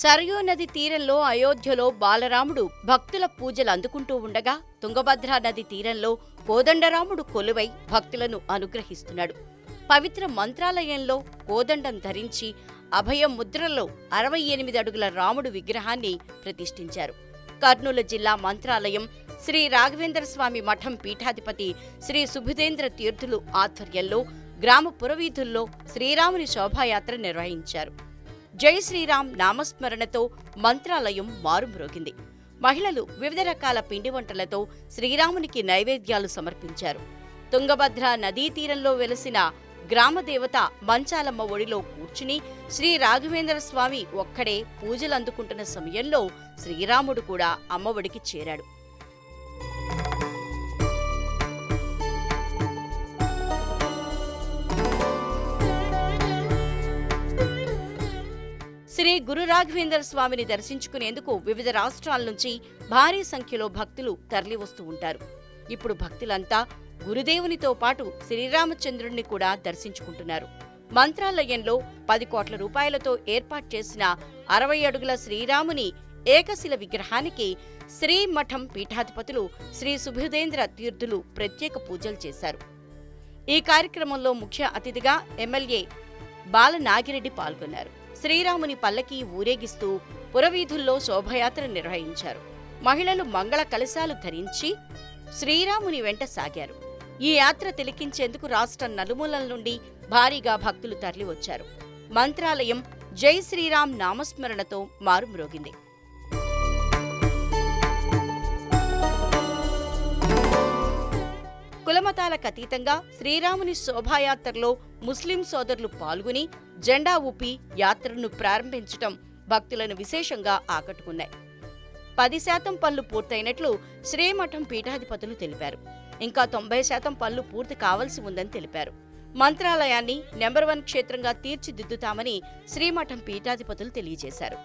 సరయూ నది తీరంలో అయోధ్యలో బాలరాముడు భక్తుల పూజలు అందుకుంటూ ఉండగా తుంగభద్రా నది తీరంలో కోదండరాముడు కొలువై భక్తులను అనుగ్రహిస్తున్నాడు. పవిత్ర మంత్రాలయంలో కోదండం ధరించి అభయం ముద్రలో అరవై ఎనిమిది అడుగుల రాముడు విగ్రహాన్ని ప్రతిష్ఠించారు. కర్నూలు జిల్లా మంత్రాలయం శ్రీ రాఘవేంద్ర స్వామి మఠం పీఠాధిపతి శ్రీ సుభుదేంద్ర తీర్థులు ఆధ్వర్యంలో గ్రామ పురవీధుల్లో శ్రీరాముని శోభాయాత్ర నిర్వహించారు. జై శ్రీరామ్ నామస్మరణతో మంత్రాలయం మారుమ్రోగింది. మహిళలు వివిధ రకాల పిండి వంటలతో శ్రీరామునికి నైవేద్యాలు సమర్పించారు. తుంగభద్ర నదీ తీరంలో వెలసిన గ్రామదేవత మంచాలమ్మ ఒడిలో కూర్చుని శ్రీ రాఘవేంద్ర స్వామి ఒక్కడే పూజలు అందుకుంటున్న సమయంలో శ్రీరాముడు కూడా అమ్మఒడికి చేరాడు. గురు రాఘవేందర్ స్వామిని దర్శించుకునేందుకు వివిధ రాష్ట్రాల నుంచి భారీ సంఖ్యలో భక్తులు తరలివస్తూ ఉంటారు. ఇప్పుడు భక్తులంతా గురుదేవునితో పాటు శ్రీరామచంద్రుణ్ణి కూడా దర్శించుకుంటున్నారు. మంత్రాలయంలో పది కోట్ల రూపాయలతో ఏర్పాటు చేసిన అరవై అడుగుల శ్రీరాముని ఏకశిల విగ్రహానికి శ్రీమఠం పీఠాధిపతులు శ్రీ సుభుదేంద్ర తీర్థులు ప్రత్యేక పూజలు చేశారు. ఈ కార్యక్రమంలో ముఖ్య అతిథిగా ఎమ్మెల్యే బాలనాగిరెడ్డి పాల్గొన్నారు. శ్రీరాముని పల్లకి ఊరేగిస్తూ పురవీధుల్లో శోభయాత్ర నిర్వహించారు. మహిళలు మంగళ కలశాలు ధరించి శ్రీరాముని వెంట సాగారు. ఈ యాత్ర తిలకించేందుకు రాష్ట్ర నలుమూలల నుండి భారీగా భక్తులు తరలివచ్చారు. మంత్రాలయం జై శ్రీరామ్ నామస్మరణతో మారుమ్రోగింది. కులమతాలకు అతీతంగా శ్రీరాముని శోభాయాత్రలో ముస్లిం సోదరులు పాల్గొని జెండా ఊపి యాత్రను ప్రారంభించటం భక్తులను విశేషంగా ఆకట్టుకున్నాయి. పది శాతం పనులు పూర్తయినట్లు శ్రీమఠం పీఠాధిపతులు తెలిపారు. ఇంకా తొంభై శాతం పనులు పూర్తి కావాల్సి ఉందని తెలిపారు. మంత్రాలయాన్ని నెంబర్ వన్ క్షేత్రంగా తీర్చిదిద్దుతామని శ్రీమఠం పీఠాధిపతులు తెలియజేశారు.